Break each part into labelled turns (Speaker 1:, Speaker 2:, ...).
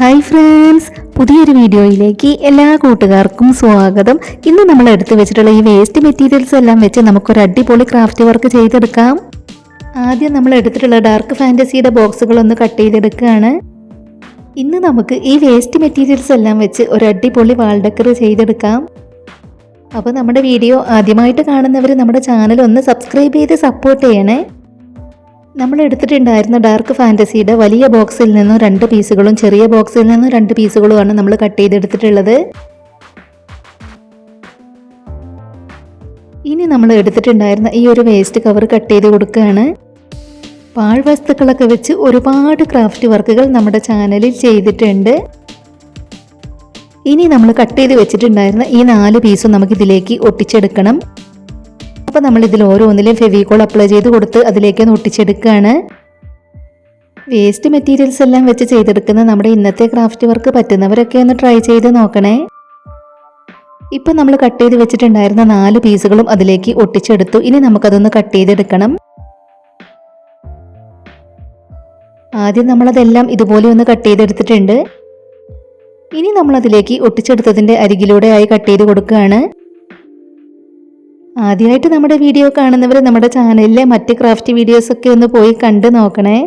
Speaker 1: Hi friends പുതിയൊരു വീഡിയോയിലേക്ക് എല്ലാ കൂട്ടുകാർക്കും സ്വാഗതം. ഇന്ന് നമ്മൾ എടുത്തു വെച്ചിട്ടുള്ള ഈ വേസ്റ്റ് മെറ്റീരിയൽസ് എല്ലാം വെച്ച് നമുക്കൊരു അടിപൊളി ക്രാഫ്റ്റ് വർക്ക് ചെയ്തെടുക്കാം. ആദ്യം നമ്മൾ എടുത്തിട്ടുള്ള ഡാർക്ക് ഫാന്റസിയുടെ ബോക്സുകളൊന്ന് കട്ട് ചെയ്തെടുക്കുകയാണ്. ഇന്ന് നമുക്ക് ഈ വേസ്റ്റ് മെറ്റീരിയൽസ് എല്ലാം വെച്ച് ഒരു അടിപൊളി വാൾ ഡെക്കർ ചെയ്തെടുക്കാം. അപ്പോൾ നമ്മുടെ വീഡിയോ ആദ്യമായിട്ട് കാണുന്നവർ നമ്മുടെ ചാനൽ ഒന്ന് സബ്സ്ക്രൈബ് ചെയ്ത് സപ്പോർട്ട് ചെയ്യണേ. നമ്മൾ എടുത്തിട്ടുണ്ടായിരുന്ന ഡാർക്ക് ഫാന്റസിയുടെ വലിയ ബോക്സിൽ നിന്നും രണ്ട് പീസുകളും ചെറിയ ബോക്സിൽ നിന്നും രണ്ട് പീസുകളുമാണ് നമ്മൾ കട്ട് ചെയ്തെടുത്തിട്ടുള്ളത്. ഇനി നമ്മൾ എടുത്തിട്ടുണ്ടായിരുന്ന ഈ ഒരു വേസ്റ്റ് കവർ കട്ട് ചെയ്ത് കൊടുക്കുകയാണ്. പാഴ്വസ്തുക്കളൊക്കെ വെച്ച് ഒരുപാട് ക്രാഫ്റ്റ് വർക്കുകൾ നമ്മുടെ ചാനലിൽ ചെയ്തിട്ടുണ്ട്. ഇനി നമ്മൾ കട്ട് ചെയ്ത് വെച്ചിട്ടുണ്ടായിരുന്ന ഈ നാല് പീസും നമുക്ക് ഇതിലേക്ക് ഒട്ടിച്ചെടുക്കണം. അപ്പോൾ നമ്മൾ ഇതിൽ ഓരോന്നിലും ഫെവിക്കോൾ അപ്ലൈ ചെയ്ത് കൊടുത്ത് അതിലേക്ക് ഒട്ടിച്ചെടുക്കുകയാണ്. വേസ്റ്റ് മെറ്റീരിയൽസ് എല്ലാം വെച്ച് ചെയ്തെടുക്കുന്ന നമ്മുടെ ഇന്നത്തെ ക്രാഫ്റ്റ് വർക്ക് പറ്റുന്നവരൊക്കെ ഒന്ന് ട്രൈ ചെയ്ത് നോക്കണേ. ഇപ്പം നമ്മൾ കട്ട് ചെയ്ത് വെച്ചിട്ടുണ്ടായിരുന്ന നാല് പീസുകളും അതിലേക്ക് ഒട്ടിച്ചെടുത്തു. ഇനി നമുക്കതൊന്ന് കട്ട് ചെയ്തെടുക്കണം. ആദ്യം നമ്മളതെല്ലാം ഇതുപോലെ ഒന്ന് കട്ട് ചെയ്തെടുത്തിട്ടുണ്ട്. ഇനി നമ്മളതിലേക്ക് ഒട്ടിച്ചെടുത്തതിന്റെ അരികിലൂടെ ആയി കട്ട് ചെയ്ത് കൊടുക്കുകയാണ്. ആദ്യമായിട്ട് നമ്മുടെ വീഡിയോ കാണുന്നവർ നമ്മുടെ ചാനലിലെ മറ്റ് ക്രാഫ്റ്റ് വീഡിയോസൊക്കെ ഒന്ന് പോയി കണ്ടു നോക്കണേ.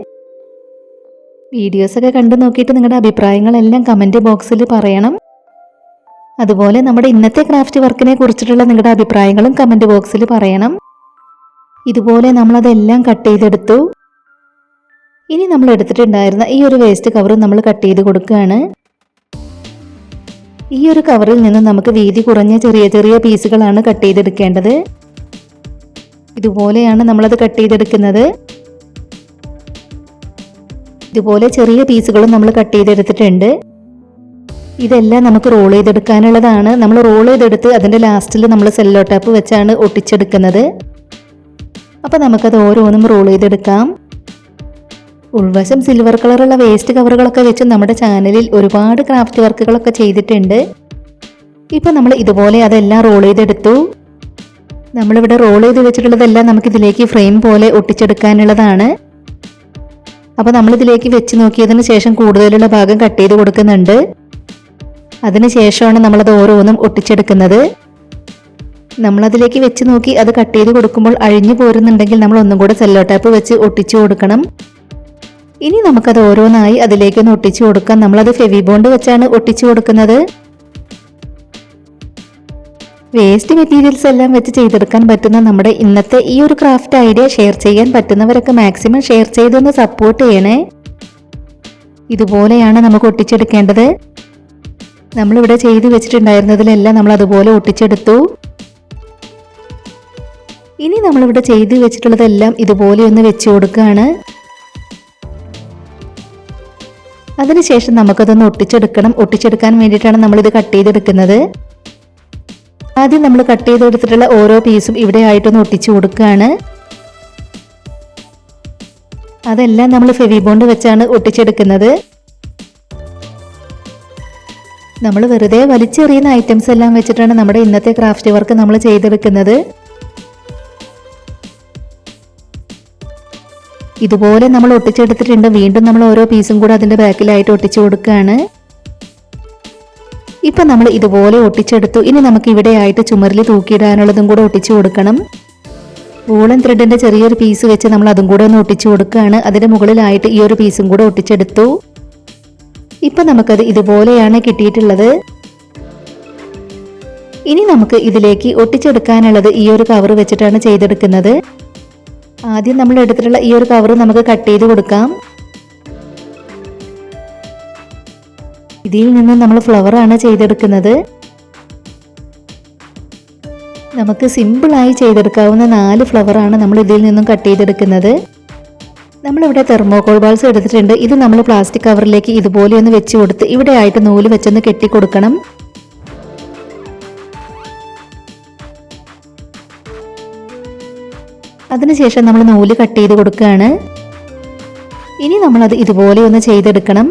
Speaker 1: വീഡിയോസൊക്കെ കണ്ടു നോക്കിയിട്ട് നിങ്ങളുടെ അഭിപ്രായങ്ങളെല്ലാം കമന്റ് ബോക്സിൽ പറയണം. അതുപോലെ നമ്മുടെ ഇന്നത്തെ ക്രാഫ്റ്റ് വർക്കിനെ കുറിച്ചിട്ടുള്ള നിങ്ങളുടെ അഭിപ്രായങ്ങളും കമന്റ് ബോക്സിൽ പറയണം. ഇതുപോലെ നമ്മളതെല്ലാം കട്ട് ചെയ്തെടുത്തു. ഇനി നമ്മൾ എടുത്തിട്ടുണ്ടായിരുന്ന ഈ ഒരു വേസ്റ്റ് കവറും നമ്മൾ കട്ട് ചെയ്ത് കൊടുക്കുകയാണ്. ഈ ഒരു കവറിൽ നിന്ന് നമുക്ക് വീതി കുറഞ്ഞ ചെറിയ ചെറിയ പീസുകളാണ് കട്ട് ചെയ്തെടുക്കേണ്ടത്. ഇതുപോലെയാണ് നമ്മളത് കട്ട് ചെയ്തെടുക്കുന്നത്. ഇതുപോലെ ചെറിയ പീസുകളും നമ്മൾ കട്ട് ചെയ്തെടുത്തിട്ടുണ്ട്. ഇതെല്ലാം നമുക്ക് റോൾ ചെയ്തെടുക്കാനുള്ളതാണ്. നമ്മൾ റോൾ ചെയ്തെടുത്ത് അതിന്റെ ലാസ്റ്റിൽ നമ്മൾ സെല്ലോ ടാപ്പ് വെച്ചാണ് ഒട്ടിച്ചെടുക്കുന്നത്. അപ്പോൾ നമുക്കത് ഓരോന്നും റോൾ ചെയ്തെടുക്കാം. ഉൾവശം സിൽവർ കളറുള്ള വേസ്റ്റ് കവറുകളൊക്കെ വെച്ച് നമ്മുടെ ചാനലിൽ ഒരുപാട് ക്രാഫ്റ്റ് വർക്കുകളൊക്കെ ചെയ്തിട്ടുണ്ട്. ഇപ്പൊ നമ്മൾ ഇതുപോലെ അതെല്ലാം റോൾ ചെയ്തെടുത്തു. നമ്മളിവിടെ റോൾ ചെയ്ത് വെച്ചിട്ടുള്ളതെല്ലാം നമുക്ക് ഇതിലേക്ക് ഫ്രെയിം പോലെ ഒട്ടിച്ചെടുക്കാനുള്ളതാണ്. അപ്പോൾ നമ്മളിതിലേക്ക് വെച്ച് നോക്കിയതിന് ശേഷം കൂടുതലുള്ള ഭാഗം കട്ട് ചെയ്ത് കൊടുക്കുന്നുണ്ട്. അതിന് ശേഷമാണ് നമ്മളത് ഓരോന്നും ഒട്ടിച്ചെടുക്കുന്നത്. നമ്മളതിലേക്ക് വെച്ച് നോക്കി അത് കട്ട് ചെയ്ത് കൊടുക്കുമ്പോൾ അഴിഞ്ഞു പോരുന്നുണ്ടെങ്കിൽ നമ്മൾ ഒന്നും കൂടെ സെല്ലോ ടാപ്പ് വെച്ച് ഒട്ടിച്ചു കൊടുക്കണം. ഇനി നമുക്കത് ഓരോന്നായി അതിലേക്കൊന്ന് ഒട്ടിച്ചു കൊടുക്കാം. നമ്മളത് ഫെവി ബോണ്ട് വെച്ചാണ് ഒട്ടിച്ചു കൊടുക്കുന്നത്. വേസ്റ്റ് മെറ്റീരിയൽസ് എല്ലാം വെച്ച് ചെയ്തെടുക്കാൻ പറ്റുന്ന നമ്മുടെ ഇന്നത്തെ ഈ ഒരു ക്രാഫ്റ്റ് ഐഡിയ ഷെയർ ചെയ്യാൻ പറ്റുന്നവരൊക്കെ മാക്സിമം ഷെയർ ചെയ്തൊന്ന് സപ്പോർട്ട് ചെയ്യണേ. ഇതുപോലെയാണ് നമുക്ക് ഒട്ടിച്ചെടുക്കേണ്ടത്. നമ്മളിവിടെ ചെയ്തു വെച്ചിട്ടുണ്ടായിരുന്നതിലെല്ലാം നമ്മൾ അതുപോലെ ഒട്ടിച്ചെടുത്തു. ഇനി നമ്മളിവിടെ ചെയ്തു വെച്ചിട്ടുള്ളതെല്ലാം ഇതുപോലെ ഒന്ന് വെച്ചു കൊടുക്കുകയാണ്. അതിനുശേഷം നമുക്കതൊന്ന് ഒട്ടിച്ചെടുക്കണം. ഒട്ടിച്ചെടുക്കാൻ വേണ്ടിയിട്ടാണ് നമ്മളിത് കട്ട് ചെയ്തെടുക്കുന്നത്. ആദ്യം നമ്മൾ കട്ട് ചെയ്തെടുത്തിട്ടുള്ള ഓരോ പീസും ഇവിടെ ആയിട്ടൊന്ന് ഒട്ടിച്ചു കൊടുക്കുകയാണ്. അതെല്ലാം നമ്മൾ ഫെവി ബോണ്ട് വെച്ചാണ് ഒട്ടിച്ചെടുക്കുന്നത്. നമ്മൾ വെറുതെ വലിച്ചെറിയുന്ന ഐറ്റംസ് എല്ലാം വെച്ചിട്ടാണ് നമ്മുടെ ഇന്നത്തെ ക്രാഫ്റ്റ് വർക്ക് നമ്മൾ ചെയ്തെടുക്കുന്നത്. ഇതുപോലെ നമ്മൾ ഒട്ടിച്ചെടുത്തിട്ടുണ്ട്. വീണ്ടും നമ്മൾ ഓരോ പീസും കൂടെ അതിന്റെ ബാക്കിലായിട്ട് ഒട്ടിച്ചു കൊടുക്കുകയാണ്. ഇപ്പം നമ്മൾ ഇതുപോലെ ഒട്ടിച്ചെടുത്തു. ഇനി നമുക്ക് ഇവിടെ ആയിട്ട് ചുമരിൽ തൂക്കിയിടാനുള്ളതും കൂടെ ഒട്ടിച്ചു കൊടുക്കണം. വൂളൻ ത്രെഡിന്റെ ചെറിയൊരു പീസ് വെച്ച് നമ്മൾ അതും കൂടെ ഒന്ന് ഒട്ടിച്ചു കൊടുക്കുകയാണ്. അതിന്റെ മുകളിലായിട്ട് ഈ ഒരു പീസും കൂടെ ഒട്ടിച്ചെടുത്തു. ഇപ്പം നമുക്കത് ഇതുപോലെയാണ് കിട്ടിയിട്ടുള്ളത്. ഇനി നമുക്ക് ഇതിലേക്ക് ഒട്ടിച്ചെടുക്കാനുള്ളത് ഈ ഒരു കവർ വെച്ചിട്ടാണ് ചെയ്തെടുക്കുന്നത്. ആദ്യം നമ്മൾ എടുത്തിട്ടുള്ള ഈ ഒരു കവർ നമുക്ക് കട്ട് ചെയ്ത് കൊടുക്കാം. ഇതിൽ നിന്ന് നമ്മൾ ഫ്ലവർ ആണ് ചെയ്തെടുക്കുന്നത്. നമുക്ക് സിമ്പിളായി ചെയ്തെടുക്കാവുന്ന നാല് ഫ്ലവർ ആണ് നമ്മൾ ഇതിൽ നിന്നും കട്ട് ചെയ്തെടുക്കുന്നത്. നമ്മളിവിടെ തെർമോകോൾ ബാൾസ് എടുത്തിട്ടുണ്ട്. ഇത് നമ്മൾ പ്ലാസ്റ്റിക് കവറിലേക്ക് ഇതുപോലെ ഒന്ന് വെച്ച് കൊടുത്ത് ഇവിടെ ആയിട്ട് നൂൽ വെച്ചൊന്ന് കെട്ടി കൊടുക്കണം. അതിനുശേഷം നമ്മൾ നൂൽ കട്ട് ചെയ്ത് കൊടുക്കുകയാണ്. ഇനി നമ്മളത് ഇതുപോലെ ഒന്ന് ചെയ്തെടുക്കണം.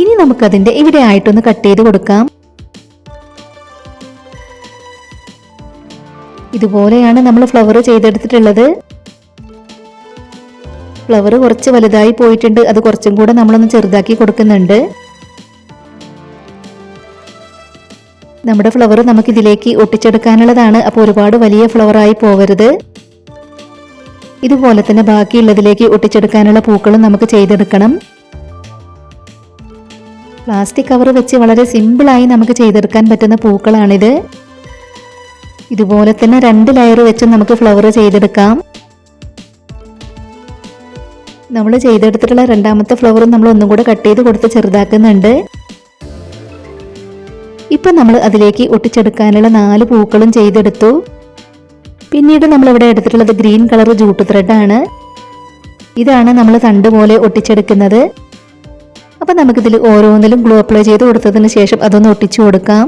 Speaker 1: ഇനി നമുക്കതിന്റെ ഇവിടെ ആയിട്ടൊന്ന് കട്ട് ചെയ്ത് കൊടുക്കാം. ഇതുപോലെയാണ് നമ്മൾ ഫ്ലവർ ചെയ്തെടുത്തിട്ടുള്ളത്. ഫ്ലവർ കുറച്ച് വലുതായി പോയിട്ടുണ്ട്. അത് കുറച്ചും കൂടെ നമ്മളൊന്ന് ചെറുതാക്കി കൊടുക്കുന്നുണ്ട്. നമ്മുടെ ഫ്ലവർ നമുക്ക് ഇതിലേക്ക് ഒട്ടിച്ചെടുക്കാനുള്ളതാണ്. അപ്പോൾ ഒരുപാട് വലിയ ഫ്ലവറായി പോകരുത്. ഇതുപോലെ തന്നെ ബാക്കിയുള്ളതിലേക്ക് ഒട്ടിച്ചെടുക്കാനുള്ള പൂക്കളും നമുക്ക് ചെയ്തെടുക്കണം. പ്ലാസ്റ്റിക് കവർ വെച്ച് വളരെ സിമ്പിളായി നമുക്ക് ചെയ്തെടുക്കാൻ പറ്റുന്ന പൂക്കളാണിത്. ഇതുപോലെ തന്നെ രണ്ട് ലെയർ വെച്ച് നമുക്ക് ഫ്ലവർ ചെയ്തെടുക്കാം. നമ്മൾ ചെയ്തെടുത്തിട്ടുള്ള രണ്ടാമത്തെ ഫ്ലവറും നമ്മൾ ഒന്നും കൂടെ കട്ട് ചെയ്ത് കൊടുത്ത് ചെറുതാക്കുന്നുണ്ട്. ഇപ്പം നമ്മൾ അതിലേക്ക് ഒട്ടിച്ചെടുക്കാനുള്ള നാല് പൂക്കളും ചെയ്തെടുത്തു. പിന്നീട് നമ്മൾ ഇവിടെ എടുത്തിട്ടുള്ളത് ഗ്രീൻ കളർ ജൂട്ട് ത്രെഡാണ് ഇതാണ് നമ്മൾ തണ്ട് പോലെ ഒട്ടിച്ചെടുക്കുന്നത്. അപ്പം നമുക്കിതിൽ ഓരോന്നിലും ഗ്ലൂ അപ്ലൈ ചെയ്ത് കൊടുത്തതിന് ശേഷം അതൊന്ന് ഒട്ടിച്ചു കൊടുക്കാം.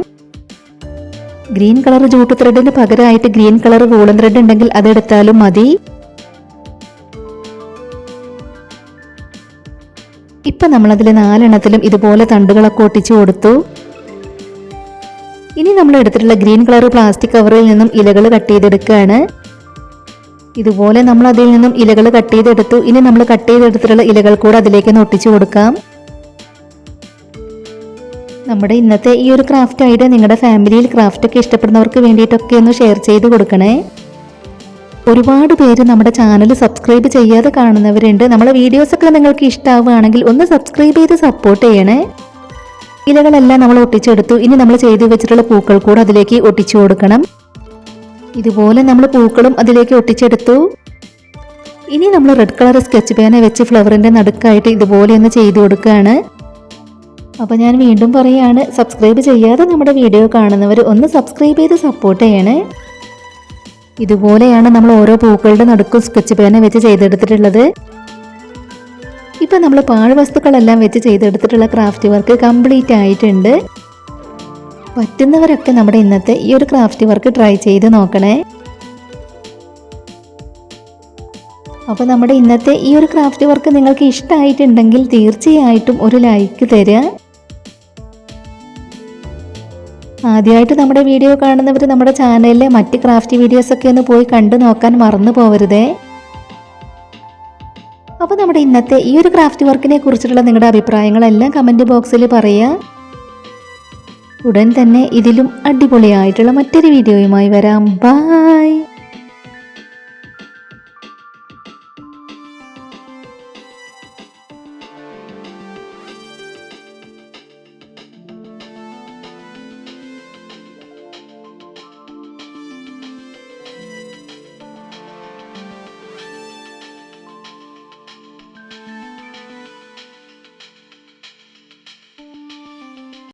Speaker 1: ഗ്രീൻ കളർ ജൂട്ട് ത്രെഡിന് പകരമായിട്ട് ഗ്രീൻ കളർ വൂളൻ ത്രെഡ് ഉണ്ടെങ്കിൽ അതെടുത്താലും മതി. ഇപ്പം നമ്മളതിൽ നാലെണ്ണത്തിലും ഇതുപോലെ തണ്ടുകളൊക്കെ ഒട്ടിച്ചു കൊടുത്തു. ഇനി നമ്മൾ എടുത്തിട്ടുള്ള ഗ്രീൻ കളർ പ്ലാസ്റ്റിക് കവറിൽ നിന്നും ഇലകൾ കട്ട് ചെയ്തെടുക്കുകയാണ്. ഇതുപോലെ നമ്മൾ അതിൽ നിന്നും ഇലകൾ കട്ട് ചെയ്തെടുത്തു. ഇനി നമ്മൾ കട്ട് ചെയ്തെടുത്തിട്ടുള്ള ഇലകൾ കൂടെ അതിലേക്ക് ഒട്ടിച്ചു കൊടുക്കാം. നമ്മുടെ ഇന്നത്തെ ഈ ഒരു ക്രാഫ്റ്റ് ഐഡിയ നിങ്ങളുടെ ഫാമിലിയിൽ ക്രാഫ്റ്റ് ഒക്കെ ഇഷ്ടപ്പെടുന്നവർക്ക് വേണ്ടിയിട്ടൊക്കെ ഒന്ന് ഷെയർ ചെയ്ത് കൊടുക്കണേ. ഒരുപാട് പേര് നമ്മുടെ ചാനൽ സബ്സ്ക്രൈബ് ചെയ്യാതെ കാണുന്നവരുണ്ട്. നമ്മുടെ വീഡിയോസൊക്കെ നിങ്ങൾക്ക് ഇഷ്ടമാവുകയാണെങ്കിൽ ഒന്ന് സബ്സ്ക്രൈബ് ചെയ്ത് സപ്പോർട്ട് ചെയ്യണേ. ഇലകളെല്ലാം നമ്മൾ ഒട്ടിച്ചെടുത്തു. ഇനി നമ്മൾ ചെയ്തു വെച്ചിട്ടുള്ള പൂക്കൾ കൂടെ അതിലേക്ക് ഒട്ടിച്ചു കൊടുക്കണം. ഇതുപോലെ നമ്മൾ പൂക്കളും അതിലേക്ക് ഒട്ടിച്ചെടുത്തു. ഇനി നമ്മൾ റെഡ് കളർ സ്കെച്ച് പേന വെച്ച് ഫ്ലവറിന്റെ നടുക്കായിട്ട് ഇതുപോലെ ഒന്ന് ചെയ്തു കൊടുക്കുകയാണ്. അപ്പോൾ ഞാൻ വീണ്ടും പറയുകയാണ് സബ്സ്ക്രൈബ് ചെയ്യാതെ നമ്മുടെ വീഡിയോ കാണുന്നവർ ഒന്ന് സബ്സ്ക്രൈബ് ചെയ്ത് സപ്പോർട്ട് ചെയ്യണേ. ഇതുപോലെയാണ് നമ്മൾ ഓരോ പൂക്കളുടെ നടുക്കും സ്കെച്ച് പേന വെച്ച് ചെയ്തെടുത്തിട്ടുള്ളത്. ഇപ്പം നമ്മൾ പാഴ്വസ്തുക്കളെല്ലാം വെച്ച് ചെയ്തെടുത്തിട്ടുള്ള ക്രാഫ്റ്റ് വർക്ക് കംപ്ലീറ്റ് ആയിട്ടുണ്ട്. പറ്റുന്നവരൊക്കെ നമ്മുടെ ഇന്നത്തെ ഈ ഒരു ക്രാഫ്റ്റ് വർക്ക് ട്രൈ ചെയ്ത് നോക്കണേ. അപ്പോൾ നമ്മുടെ ഇന്നത്തെ ഈ ഒരു ക്രാഫ്റ്റ് വർക്ക് നിങ്ങൾക്ക് ഇഷ്ടമായിട്ടുണ്ടെങ്കിൽ തീർച്ചയായിട്ടും ഒരു ലൈക്ക് തരിക ആദ്യമായിട്ട് നമ്മുടെ വീഡിയോ കാണുന്നവർ നമ്മുടെ ചാനലിലെ മറ്റ് ക്രാഫ്റ്റ് വീഡിയോസൊക്കെ ഒന്ന് പോയി കണ്ടു നോക്കാൻ മറന്നു പോകരുതേ അപ്പോൾ നമ്മുടെ ഇന്നത്തെ ഈ ഒരു ക്രാഫ്റ്റ് വർക്കിനെ കുറിച്ചിട്ടുള്ള നിങ്ങളുടെ അഭിപ്രായങ്ങളെല്ലാം കമന്റ് ബോക്സിൽ പറയുക ഉടൻ തന്നെ ഇതിലും അടിപൊളിയായിട്ടുള്ള മറ്റൊരു വീഡിയോയുമായി വരാം. ബായ്